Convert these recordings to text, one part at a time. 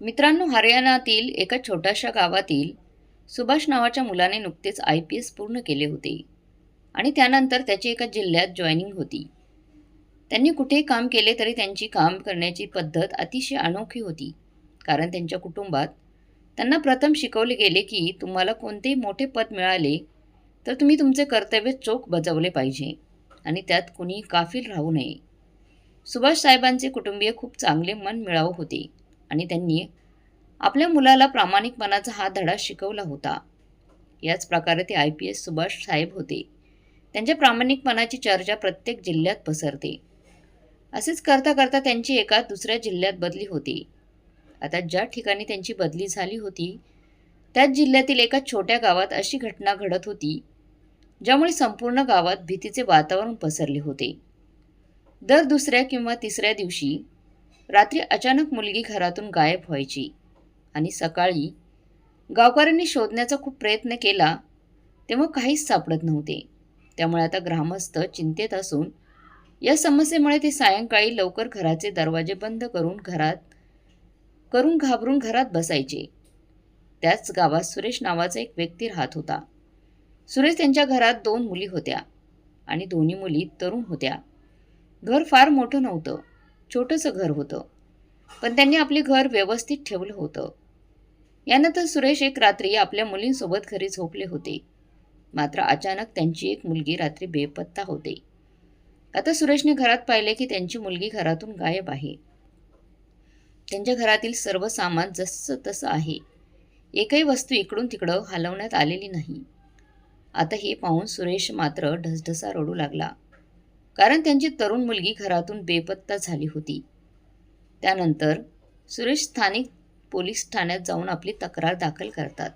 मित्रांनो हरियाणातील एका छोट्याशा गावातील सुभाष नावाच्या मुलाने नुकतेच आय पी एस पूर्ण केले होते आणि त्यानंतर त्याची एका जिल्ह्यात जॉईनिंग होती. त्यांनी कुठेही काम केले तरी त्यांची काम करण्याची पद्धत अतिशय अनोखी होती कारण त्यांच्या कुटुंबात त्यांना प्रथम शिकवले गेले की तुम्हाला कोणतेही मोठे पद मिळाले तर तुम्ही तुमचे कर्तव्य चोख बजावले पाहिजे आणि त्यात कुणी काफील राहू नये. सुभाष साहेबांचे कुटुंबीय खूप चांगले मन मिळावू होते. आणि त्यांनी आपल्या मुलाला प्रामाणिकपणाचा हा धडा शिकवला होता. याच प्रकारे ते आय पी एस सुभाष साहेब होते. त्यांच्या प्रामाणिकपणाची चर्चा प्रत्येक जिल्ह्यात पसरते. असेच करता करता त्यांची एका दुसऱ्या जिल्ह्यात बदली होती. आता ज्या ठिकाणी त्यांची बदली झाली होती त्याच जिल्ह्यातील एका छोट्या गावात अशी घटना घडत होती ज्यामुळे संपूर्ण गावात भीतीचे वातावरण पसरले होते. दर दुसऱ्या किंवा तिसऱ्या दिवशी रात्री अचानक मुलगी घरातून गायब व्हायची आणि सकाळी गावकऱ्यांनी शोधण्याचा खूप प्रयत्न केला तेव्हा काहीच सापडत नव्हते. त्यामुळे आता ग्रामस्थ चिंतेत असून या समस्येमुळे ते सायंकाळी लवकर घराचे दरवाजे बंद करून घरात करून घाबरून घरात बसायचे. त्याच गावात सुरेश नावाचा एक व्यक्ती राहत होता. सुरेश त्यांच्या घरात दोन मुली होत्या आणि दोन्ही मुली तरुण होत्या. घर फार मोठं नव्हतं. छोटंसं घर होतं. पण त्यांनी आपले घर व्यवस्थित ठेवलं होतं. यानंतर सुरेश एक रात्री आपल्या मुलींसोबत घरी झोपले होते. मात्र अचानक त्यांची एक मुलगी रात्री बेपत्ता होते. आता सुरेशने घरात पाहिले की त्यांची मुलगी घरातून गायब आहे. त्यांच्या घरातील सर्व सामान जसं तसं आहे. एकही वस्तू इकडून तिकडं हलवण्यात आलेली नाही. आता हे पाहून सुरेश मात्र ढसढसा रडू लागला. कारण त्यांची तरुण मुलगी घरातून बेपत्ता झाली होती. त्यानंतर सुरेश स्थानिक पोलीस ठाण्यात जाऊन आपली तक्रार दाखल करतात.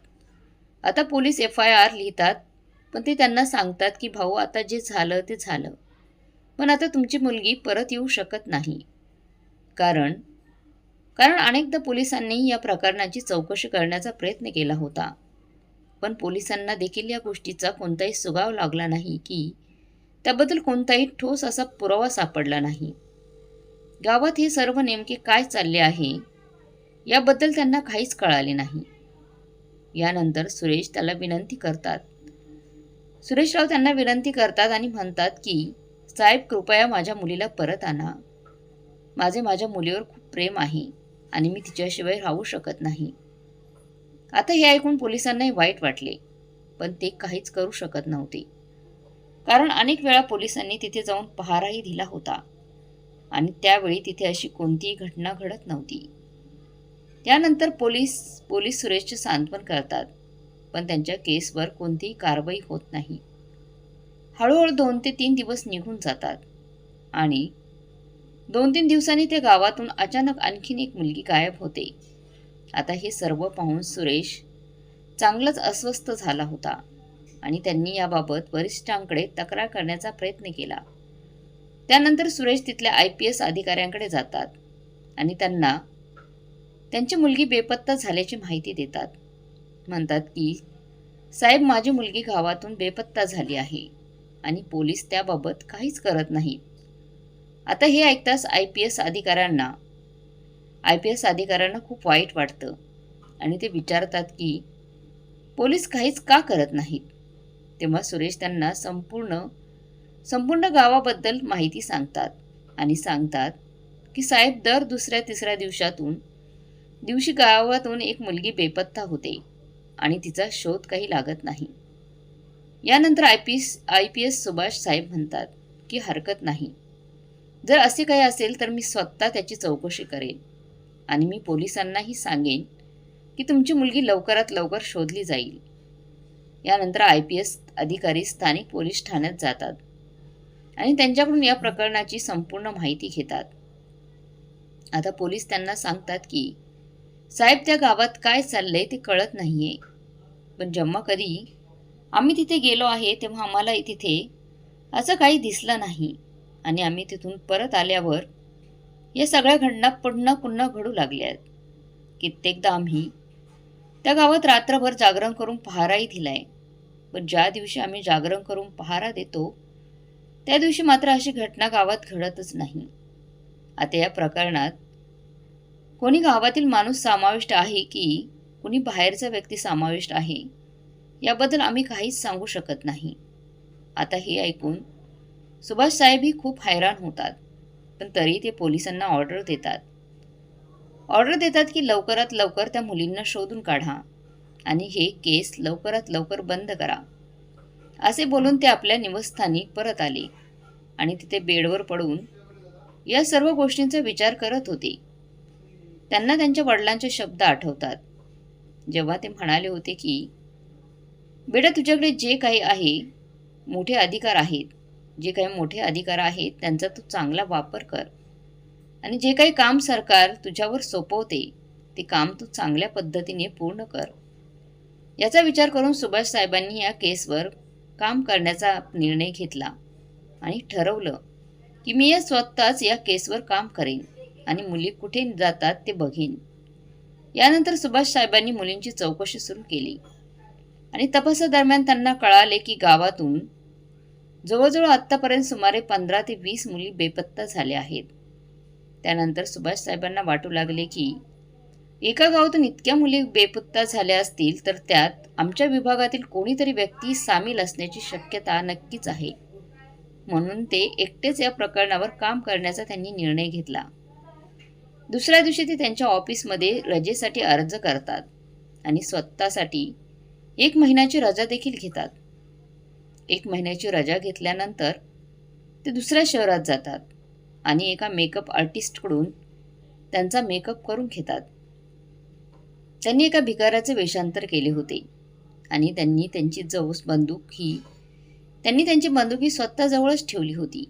आता पोलीस एफ आय आर लिहितात पण ते त्यांना सांगतात की भाऊ आता जे झालं ते झालं. पण आता तुमची मुलगी परत येऊ शकत नाही. कारण कारण अनेकदा पोलिसांनी या प्रकरणाची चौकशी करण्याचा प्रयत्न केला होता. पण पोलिसांना देखील या गोष्टीचा कोणताही सुगाव लागला नाही की त्याबद्दल कोणताही ठोस असा पुरावा सापडला नाही. गावात हे सर्व नेमके काय चालले आहे याबद्दल त्यांना काहीच कळाले नाही. यानंतर सुरेश त्याला विनंती करतात. सुरेशराव त्यांना विनंती करतात आणि म्हणतात की साहेब कृपया माझ्या मुलीला परत आणा. माझे माझ्या मुलीवर खूप प्रेम आहे आणि मी तिच्याशिवाय राहू शकत नाही. आता हे ऐकून पोलिसांनाही वाईट वाटले पण ते काहीच करू शकत नव्हते. कारण अनेक वेळा पोलिसांनी तिथे जाऊन पहाराही दिला होता. आणि त्यावेळी तिथे अशी कोणतीही घटना घडत नव्हती. त्यानंतर पोलीस पोलीस सुरेशचे सांत्वन करतात पण त्यांच्या केसवर कोणतीही कारवाई होत नाही. हळूहळू दोन ते तीन दिवस निघून जातात. आणि दोन तीन दिवसांनी त्या गावातून अचानक आणखीन एक मुलगी गायब होते. आता हे सर्व पाहून सुरेश चांगलाच अस्वस्थ झाला होता. आणि त्यांनी याबाबत वरिष्ठांकडे तक्रार करण्याचा प्रयत्न केला. त्यानंतर सुरेश तिथल्या आय पी एस अधिकाऱ्यांकडे जातात आणि त्यांना त्यांची मुलगी बेपत्ता झाल्याची माहिती देतात. म्हणतात की साहेब माझी मुलगी गावातून बेपत्ता झाली आहे आणि पोलीस त्याबाबत काहीच करत नाहीत आता हे ऐकताच आय पी एस अधिकाऱ्यांना आय पी एस अधिकाऱ्यांना खूप वाईट वाटतं आणि ते विचारतात की पोलीस काहीच का करत नाहीत? तेव्हा सुरेश त्यांना संपूर्ण संपूर्ण गावाबद्दल माहिती सांगतात आणि सांगतात की साहेब दर दुसऱ्या तिसऱ्या दिवसातून दिवशी गावातून एक मुलगी बेपत्ता होते आणि तिचा शोध काही लागत नाही. यानंतर I P S I P S Subhash साहेब म्हणतात की हरकत नाही. जर असे काही असेल तर मी स्वतः त्याची चौकशी करेन आणि मी पोलिसांनाही सांगेन की तुमची मुलगी लवकरात लवकर शोधली जाईल. यानंतर आय पी एस अधिकारी स्थानिक पोलीस ठाण्यात जातात आणि त्यांच्याकडून या प्रकरणाची संपूर्ण माहिती घेतात. आता पोलीस त्यांना सांगतात की साहेब त्या गावात काय चाललंय ते कळत नाहीये. पण जेव्हा कधी आम्ही तिथे गेलो आहे तेव्हा आम्हाला तिथे असं काही दिसलं नाही आणि आम्ही तिथून परत आल्यावर या सगळ्या घटना पुन्हा पुन्हा घडू लागल्या आहेत कित्येकदा आम्ही त्या गावात रात्रभर जागरण करून पहाराही दिलाय. पण ज्या दिवशी आम्ही जागरण करून पहारा देतो त्या दिवशी मात्र अशी घटना गावात घडतच नाही. आता या प्रकरणात कोणी गावातील माणूस समाविष्ट आहे की कोणी बाहेरचा व्यक्ती समाविष्ट आहे याबद्दल आम्ही काहीच सांगू शकत नाही. आता हे ऐकून सुभाष साहेबही खूप हैराण होतात पण तरी ते पोलिसांना ऑर्डर देतात. ऑर्डर देतात की लवकरात लवकर त्या मुलींना शोधून काढा. आणि हे केस लवकरात लवकर बंद करा. असे बोलून ते आपल्या निवासस्थानी परत आले. आणि तिथे बेडवर पडून या सर्व गोष्टींचा विचार करत होते. त्यांना त्यांच्या वडिलांचे शब्द आठवतात. जेव्हा ते म्हणाले होते की बेटा तुझ्याकडे जे काही आहे मोठे अधिकार आहेत. जे काही मोठे अधिकार आहेत त्यांचा तू चांगला वापर कर. आणि जे काही काम सरकार तुझ्यावर सोपवते ते काम तू चांगल्या पद्धतीने पूर्ण कर. याचा विचार करून सुभाष साहेबांनी या केसवर काम करण्याचा निर्णय घेतला आणि ठरवलं की मी या स्वतःच या केसवर काम करेन आणि मुली कुठे जातात ते बघेन. यानंतर सुभाष साहेबांनी मुलींची चौकशी सुरू केली आणि तपासादरम्यान त्यांना कळाले की गावातून जवळजवळ आत्तापर्यंत सुमारे पंधरा ते वीस मुली बेपत्ता झाल्या आहेत. त्यानंतर सुभाष साहेबांना वाटू लागले की एका गावातून इतक्या मुली बेपत्ता झाल्या असतील तर त्यात आमच्या विभागातील कोणीतरी व्यक्ती सामील असण्याची शक्यता नक्कीच आहे. म्हणून ते एकटेच या प्रकरणावर काम करण्याचा त्यांनी निर्णय घेतला. दुसऱ्या दिवशी ते त्यांच्या ऑफिसमध्ये रजेसाठी अर्ज करतात आणि स्वतःसाठी एक महिन्याची रजा देखील घेतात. एक महिन्याची रजा घेतल्यानंतर ते दुसऱ्या शहरात जातात. आणि एका मेकअप आर्टिस्टकडून त्यांचा मेकअप करून घेतात. त्यांनी एका भिकाराचे वेषांतर केले होते आणि त्यांनी त्यांची जवस बंदूक ही त्यांनी त्यांची बंदूक ही स्वतःजवळच ठेवली होती.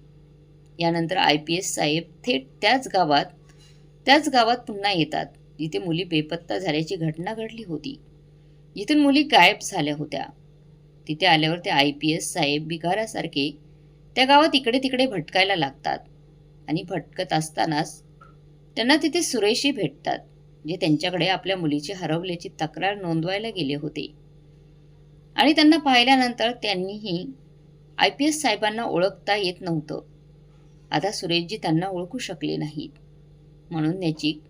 यानंतर आय पी एस साहेब थेट त्याच गावात त्याच गावात पुन्हा येतात. जिथे मुली बेपत्ता झाल्याची घटना घडली होती. जिथून मुली गायब झाल्या होत्या. तिथे आल्यावर ते आय पी एस साहेब भिकाऱ्यासारखे त्या गावात इकडे तिकडे भटकायला लागतात. आणि भटकत असतानाच त्यांना तिथे सुरेशी भेटतात जे त्यांच्याकडे आपल्या मुलीची हरवल्याची तक्रार नोंदवायला गेले होते. आणि त्यांना पाहिल्यानंतर त्यांनीही आय पी एस साहेबांना ओळखता येत नव्हतं. आता सुरेशजी त्यांना ओळखू शकले नाहीत. म्हणून याची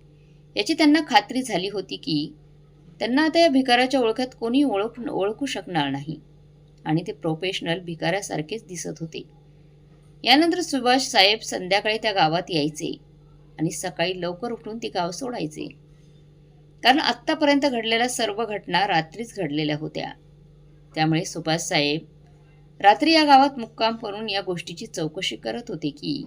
याची त्यांना खात्री झाली होती की त्यांना आता या भिकाराच्या ओळखात कोणी ओळख ओळखू शकणार नाही. आणि ते प्रोफेशनल भिकाऱ्यासारखेच दिसत होते. यानंतर सुभाष साहेब संध्याकाळी त्या गावात यायचे आणि सकाळी लवकर उठून ते गाव सोडायचे. कारण आत्तापर्यंत घडलेल्या सर्व घटना रात्रीच घडलेल्या होत्या. त्यामुळे सुभाष साहेब रात्री या गावात मुक्काम करून या गोष्टीची चौकशी करत होते की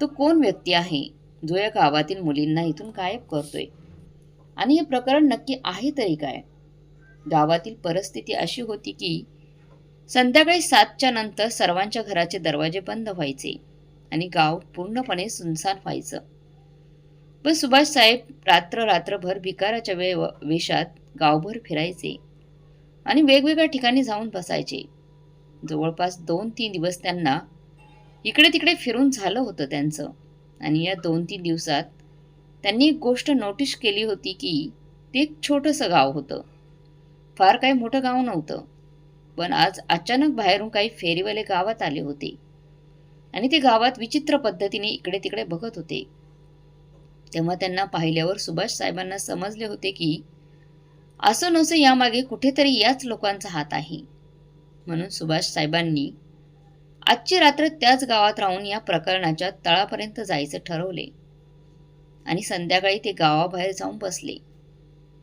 तो कोण व्यक्ती आहे जो या गावातील मुलींना इथून गायब करतोय? आणि हे प्रकरण नक्की आहे तरी काय? गावातील परिस्थिती अशी होती की संध्याकाळी सातच्या नंतर सर्वांच्या घराचे दरवाजे बंद व्हायचे आणि गाव पूर्णपणे सुनसान व्हायचं. पण सुभाषसाहेब रात्र रात्रभर भिकाराच्या वे वेशात गावभर फिरायचे आणि वेगवेगळ्या ठिकाणी जाऊन बसायचे. जवळपास दोन तीन दिवस त्यांना इकडे तिकडे फिरून झालं होतं त्यांचं आणि या दोन तीन दिवसात त्यांनी एक गोष्ट नोटीस केली होती की ते एक छोटंसं गाव होतं. फार काही मोठं गाव नव्हतं. पण आज अचानक बाहेरून काही फेरीवाले गावात आले होते. आणि ते गावात विचित्र पद्धतीने इकडे तिकडे बघत होते. तेव्हा त्यांना पाहिल्यावर सुभाष साहेबांना समजले होते की असं नसं यामागे कुठेतरी याच लोकांचा हात आहे. म्हणून सुभाष साहेबांनी आजची रात्र त्याच गावात राहून या प्रकरणाच्या तळापर्यंत जायचं ठरवले. आणि संध्याकाळी ते गावाबाहेर जाऊन बसले.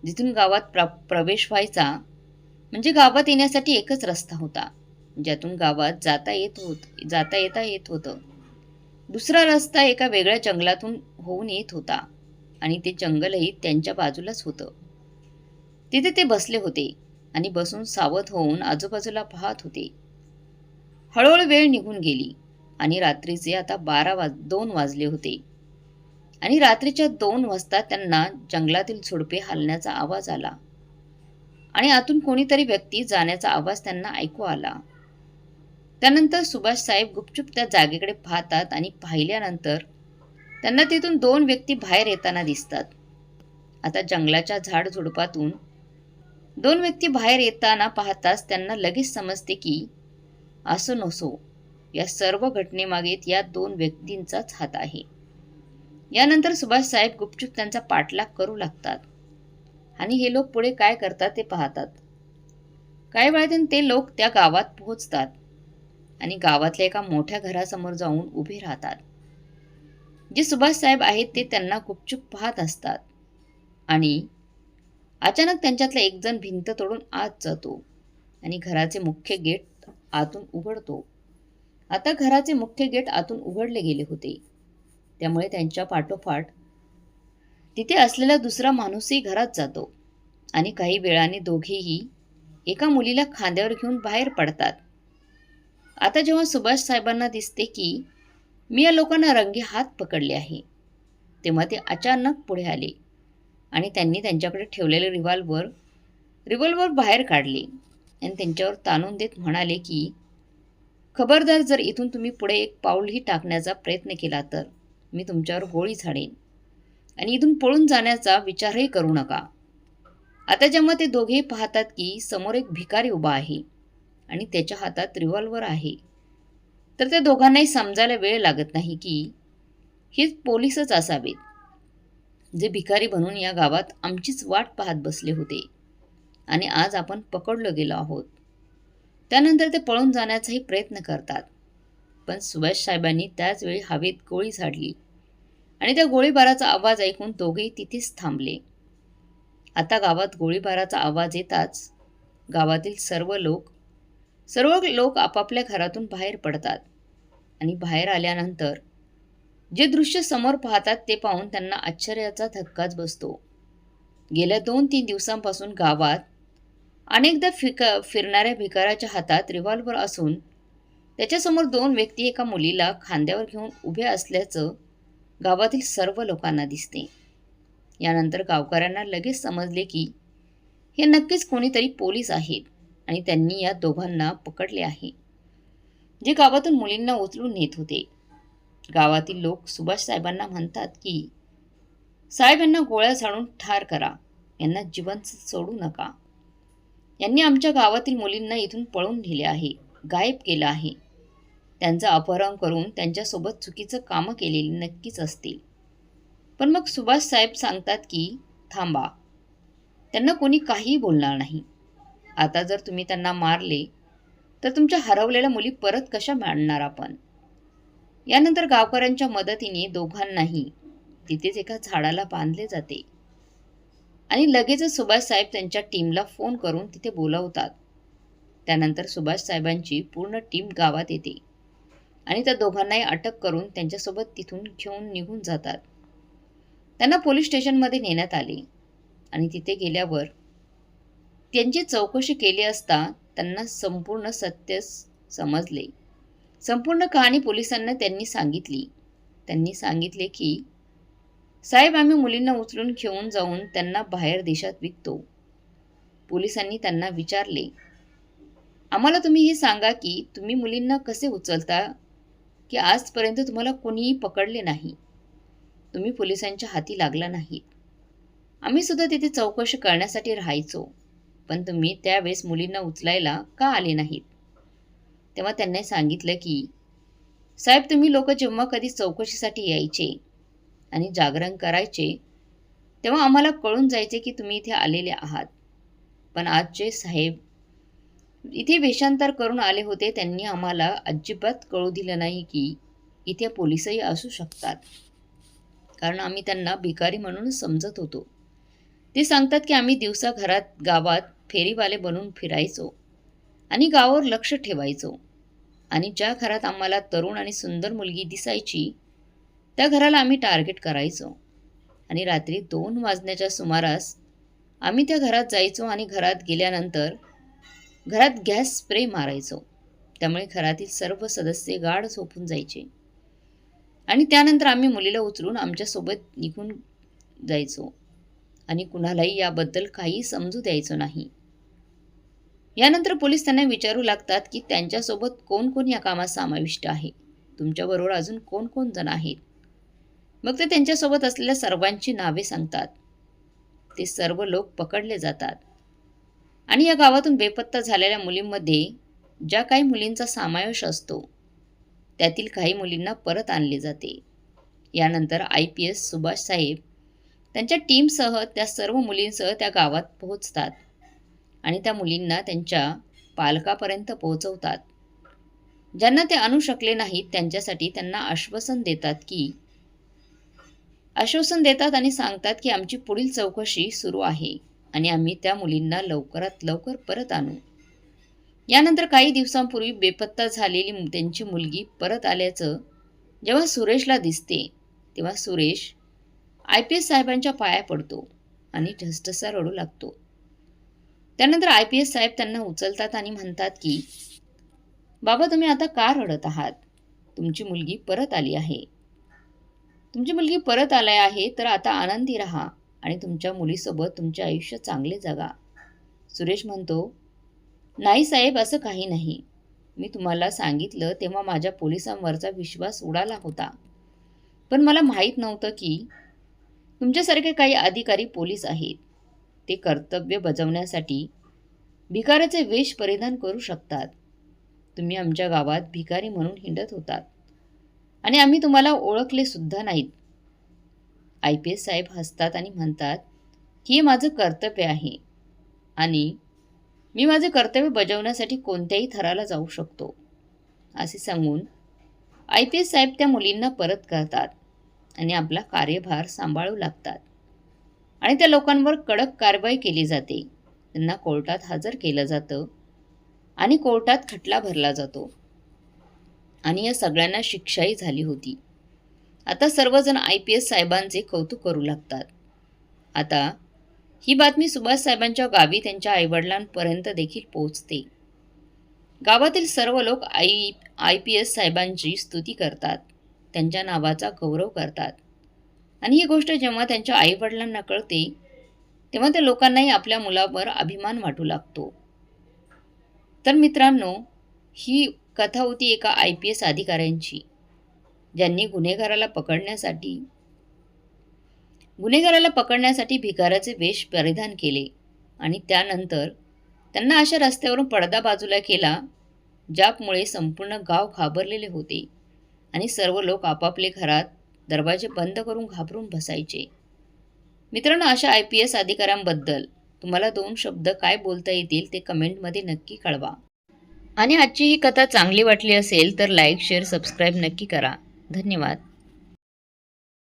जिथून गावात प्र प्रवेश व्हायचा म्हणजे गावात येण्यासाठी एकच रस्ता होता ज्यातून गावात जाता येत होत जाता येता येत होतं. दुसरा रस्ता एका वेगळ्या जंगलातून होऊन येत होता आणि ते जंगलही त्यांच्या बाजूलाच होतं. तिथे ते बसले होते आणि बसून सावध होऊन आजूबाजूला पाहत होते. हळूहळू वेळ निघून गेली आणि रात्रीचे आता बारा वाज दोन वाजले होते. आणि रात्रीच्या दोन वाजता त्यांना जंगलातील झुडपे हालण्याचा आवाज आला. आणि आतून कोणीतरी व्यक्ती जाण्याचा आवाज त्यांना ऐकू आला. त्यानंतर सुभाष साहेब गुपचूप त्या जागेकडे पाहतात आणि पाहिल्यानंतर त्यांना तिथून दोन व्यक्ती बाहेर येताना दिसतात. आता जंगलाच्या झाड झुडपातून दोन व्यक्ती बाहेर येताना पाहताच त्यांना लगेच समजते की असो नसो या सर्व घटनेमागे या दोन व्यक्तींचाच हात आहे. यानंतर सुभाष साहेब गुपचूप त्यांचा पाठलाग करू लागतात. आणि हे लोक पुढे काय करतात ते पाहतात. काही वेळातून ते लोक त्या गावात पोहोचतात आणि गावातल्या एका मोठ्या घरासमोर जाऊन उभे राहतात. जे सुभाषसाहेब आहेत ते त्यांना गुपचूप पाहत असतात आणि अचानक त्यांच्यातला एकजण भिंत तोडून आत जातो आणि घराचे मुख्य गेट आतून उघडतो. आता घराचे मुख्य गेट आतून उघडले गेले होते. त्यामुळे त्यांच्या पाठोपाठ तिथे असलेला दुसरा माणूसही घरात जातो. आणि काही वेळाने दोघेही एका मुलीला खांद्यावर घेऊन बाहेर पडतात. आता जेव्हा सुभाष साहेबांना दिसते की मी या लोकांना रंगे हात पकडले आहे तेव्हा ते अचानक पुढे आले आणि त्यांनी त्यांच्याकडे ठेवलेले रिव्हॉल्वर रिव्हॉल्वर बाहेर काढले आणि त्यांच्यावर ताणून देत म्हणाले की खबरदार जर इथून तुम्ही पुढे एक पाऊलही टाकण्याचा प्रयत्न केला तर मी तुमच्यावर गोळी झाडेन. आणि इथून पळून जाण्याचा विचारही करू नका. आता जेव्हा ते दोघे पाहतात की समोर एक भिकारी उभा आहे आणि त्याच्या हातात रिव्हॉल्वर आहे तर त्या दोघांनाही समजायला वेळ लागत नाही की हे पोलीसच असावेत. जे भिकारी बनून या गावात आमचीच वाट पाहत बसले होते आणि आज आपण पकडलो गेलो आहोत. त्यानंतर ते पळून जाण्याचाही प्रयत्न करतात. पण सुभाष साहेबांनी त्याचवेळी हवेत गोळी झाडली. आणि त्या गोळीबाराचा आवाज ऐकून दोघेही तिथेच थांबले. आता गावात गोळीबाराचा आवाज येताच गावातील सर्व लोक सर्व लोक आपापल्या घरातून बाहेर पडतात आणि बाहेर आल्यानंतर जे दृश्य समोर पाहतात ते पाहून त्यांना आश्चर्याचा धक्काच बसतो. गेल्या दोन तीन दिवसांपासून गावात अनेकदा फिक फिरणाऱ्या भिकाराच्या हातात रिव्हॉल्वर असून त्याच्यासमोर दोन व्यक्ती एका मुलीला खांद्यावर घेऊन उभे असल्याचं गावातील सर्व लोकांना दिसते. यानंतर गावकऱ्यांना लगेच समजले की हे नक्कीच कोणीतरी पोलीस आहेत आणि त्यांनी या दोघांना पकडले आहे. जे गावातून मुलींना उचलून नेत होते. गावातील लोक सुभाष साहेबांना म्हणतात की साहेब यांना गोळ्या झाडून ठार करा. यांना जिवंत सोडू नका. यांनी आमच्या गावातील मुलींना इथून पळून नेले आहे. गायब केलं आहे. त्यांचं अपहरण करून त्यांच्यासोबत चुकीचं कामं केलेली नक्कीच असतील. पण मग सुभाष साहेब सांगतात की थांबा. त्यांना कोणी काहीही बोलणार नाही. आता जर तुम्ही त्यांना मारले तर तुमच्या हरवलेल्या मुली परत कशा मांडणार आपण? यानंतर गावकऱ्यांच्या मदतीने दोघांनाही तिथेच एका झाडाला बांधले जाते. आणि लगेचच सुभाष साहेब त्यांच्या टीमला फोन करून तिथे बोलवतात. त्यानंतर सुभाष साहेबांची पूर्ण टीम गावात येते. आणि त्या दोघांनाही अटक करून त्यांच्यासोबत तिथून घेऊन निघून जातात. त्यांना पोलीस स्टेशनमध्ये नेण्यात आले आणि तिथे गेल्यावर त्यांची चौकशी केली असता त्यांना संपूर्ण सत्य समजले. संपूर्ण कहाणी पोलिसांना त्यांनी सांगितली. त्यांनी सांगितले की साहेब आम्ही मुलींना उचलून घेऊन जाऊन त्यांना बाहेर देशात विकतो. पोलिसांनी त्यांना विचारले आम्हाला तुम्ही हे सांगा की तुम्ही मुलींना कसे उचलता? की आजपर्यंत तुम्हाला कोणीही पकडले नाही. तुम्ही पोलिसांच्या हाती लागला नाही. आम्ही सुद्धा तिथे चौकशी करण्यासाठी राहायचो पण तुम्ही त्यावेळेस मुलींना उचलायला का आले नाहीत? तेव्हा त्यांनी सांगितलं की साहेब तुम्ही लोक जेव्हा कधी चौकशीसाठी यायचे आणि जागरण करायचे तेव्हा आम्हाला कळून जायचे की तुम्ही इथे आलेले आहात. पण आजचे साहेब इथे वेषांतर करून आले होते. त्यांनी आम्हाला अजिबात कळू दिलं नाही की इथे पोलिसही असू शकतात. कारण आम्ही त्यांना भिकारी म्हणून समजत होतो. ते सांगतात की आम्ही दिवसा घरात गावात फेरीवाले बनून फिरायचो आणि गावावर लक्ष ठेवायचो. आणि ज्या घरात आम्हाला तरुण आणि सुंदर मुलगी दिसायची त्या घराला आम्ही टार्गेट करायचो. आणि रात्री दोन वाजण्याच्या सुमारास आम्ही त्या घरात जायचो आणि घरात गेल्यानंतर घरात गॅस स्प्रे मारायचो. त्यामुळे घरातील सर्व सदस्य गाढ झोपून जायचे. आणि त्यानंतर आम्ही मुलीला उचलून आमच्यासोबत निघून जायचो. आणि कुणालाही याबद्दल काही समजू द्यायचो नाही. यानंतर पोलीस त्यांना विचारू लागतात की त्यांच्यासोबत कोण कोण या कामात समाविष्ट आहे? तुमच्याबरोबर अजून कोण कोण जण आहेत? मग ते त्यांच्यासोबत असलेल्या सर्वांची नावे सांगतात. ते सर्व लोक पकडले जातात. आणि या गावातून बेपत्ता झालेल्या मुलींमध्ये ज्या काही मुलींचा समावेश असतो त्यातील काही मुलींना परत आणले जाते. यानंतर आय पी एस सुभाष साहेब त्यांच्या टीमसह त्या सर्व मुलींसह त्या गावात पोहोचतात आणि त्या मुलींना त्यांच्या पालकापर्यंत पोहोचवतात. ज्यांना ते आणू शकले नाहीत त्यांच्यासाठी त्यांना आश्वासन देतात की आश्वासन देतात आणि सांगतात की आमची पुढील चौकशी सुरू आहे. आणि आम्ही त्या मुलींना लवकरात लवकर परत आणू. यानंतर काही दिवसांपूर्वी बेपत्ता झालेली त्यांची मुलगी परत आल्याचं जेव्हा सुरेशला दिसते तेव्हा सुरेश आय पी एस साहेबांच्या पाया पडतो आणि ढसढसा रडू लागतो. त्यानंतर आय पी एस साहेब त्यांना उचलतात आणि म्हणतात की बाबा तुम्ही आता का रडत आहात? तुमची मुलगी परत आली आहे. तुमची मुलगी परत आली आहे तर आता आनंदी राहा. आणि तुमच्या मुलीसोबत तुमचे आयुष्य चांगले जगा. सुरेश म्हणतो नाही साहेब असं काही नाही. मी तुम्हाला सांगितलं तेव्हा माझ्या पोलिसांवरचा विश्वास उडाला होता. पण मला माहीत नव्हतं की तुमच्यासारखे काही अधिकारी पोलीस आहेत. ते कर्तव्य बजावण्यासाठी भिकाराचे वेश परिधान करू शकतात. तुम्ही आमच्या गावात भिकारी म्हणून हिंडत होतात. आणि आम्ही तुम्हाला ओळखले सुद्धा नाहीत. आय पी एस साहेब हसतात आणि म्हणतात की हे माझं कर्तव्य आहे. आणि मी माझे कर्तव्य बजावण्यासाठी कोणत्याही थराला जाऊ शकतो. असे सांगून आय पी एस साहेब त्या मुलींना परत करतात आणि आपला कार्यभार सांभाळू लागतात. आणि त्या लोकांवर कडक कारवाई केली जाते. त्यांना कोर्टात हजर केलं जातं आणि कोर्टात खटला भरला जातो. आणि या सगळ्यांना शिक्षाही झाली होती. आता सर्वजण आय पी एस साहेबांचे कौतुक करू लागतात. आता ही बातमी सुभाष साहेबांच्या गावी त्यांच्या आईवडिलांपर्यंत देखील पोहोचते. गावातील सर्व लोक आई आय पी एस साहेबांची स्तुती करतात त्यांच्या नावाचा गौरव करतात. आणि ही गोष्ट जेव्हा त्यांच्या आईवडिलांना कळते तेव्हा त्या लोकांनाही आपल्या मुलावर अभिमान वाटू लागतो. तर मित्रांनो ही कथा होती एका आय पी एस अधिकाऱ्यांची. ज्यांनी गुन्हेगाराला पकडण्यासाठी गुन्हेगाराला पकडण्यासाठी भिकाराचे वेश परिधान केले आणि त्यानंतर त्यांना अशा रस्त्यावरून पडदा बाजूला केला ज्यामुळे संपूर्ण गाव घाबरलेले होते आणि सर्व लोक आपापले घरात दरवाजे बंद करून घाबरून बसायचे. मित्रांनो अशा आय पी एस अधिकाऱ्यांबद्दल तुम्हाला दोन शब्द काय बोलता येतील ते कमेंटमध्ये नक्की कळवा. आणि आजची ही कथा चांगली वाटली असेल तर लाईक शेअर सबस्क्राईब नक्की करा. धन्यवाद.